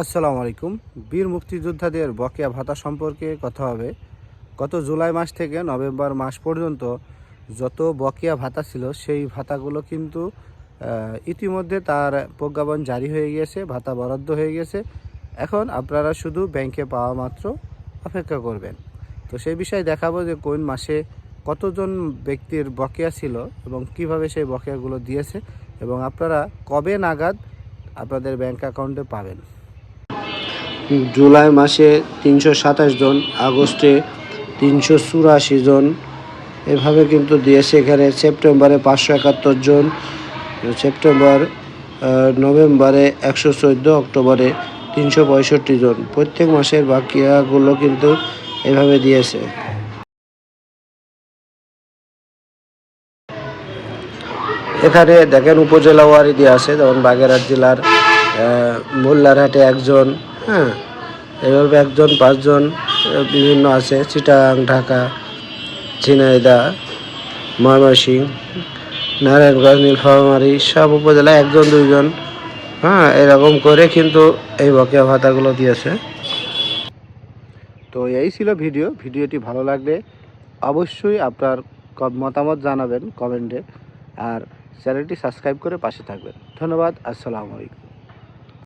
আসসালামু আলাইকুম। বীর মুক্তিযোদ্ধাদের বকেয়া ভাতা সম্পর্কে কথা হবে। গত জুলাই মাস থেকে নভেম্বর মাস পর্যন্ত যত বকেয়া ভাতা ছিল, সেই ভাতাগুলো কিন্তু ইতিমধ্যে তার প্রজ্ঞাপন জারি হয়ে গিয়েছে, ভাতা বরাদ্দ হয়ে গেছে এখন আপনারা শুধু ব্যাংকে পাওয়া মাত্র অপেক্ষা করবেন। তো সেই বিষয়ে দেখাবো যে কোন মাসে কতজন ব্যক্তির বকেয়া ছিল এবং কীভাবে সেই বকেয়াগুলো দিয়েছে এবং আপনারা কবে নাগাদ আপনাদের ব্যাংক অ্যাকাউন্টে পাবেন। জুলাই মাসে তিনশো সাতাশ জন, আগস্টে তিনশো চুরাশি জন। এভাবে কিন্তু দিয়েছে এখানে সেপ্টেম্বরে পাঁচশো একাত্তর জন, সেপ্টেম্বর নভেম্বরে একশো চোদ্দ, অক্টোবরে তিনশো পঁয়ষট্টি জন। প্রত্যেক মাসের বাকিয়াগুলো কিন্তু এভাবে দিয়েছে। এখানে দেখেন উপজেলা ওয়ারি দিয়ে আছে, যেমন বাগেরহাট জেলার মোল্লারহাটে একজন হ্যাঁ এভাবে একজন, পাঁচজন বিভিন্ন আছে, চিটাং, ঢাকা, ঝিনাইদা ময়মনসিংহ নারায়ণগঞ্জ, নীলফামারী, সব উপজেলায় একজন, দুইজন হ্যাঁ এরকম করে কিন্তু এই বকেয়া ভাতাগুলো দিয়েছে। তো এই ছিল ভিডিও। ভিডিওটি ভালো লাগলে অবশ্যই আপনার মতামত জানাবেন কমেন্টে। আর চ্যানেলটি সাবস্ক্রাইব করে পাশে থাকবেন। ধন্যবাদ। আসসালামু আলাইকুম।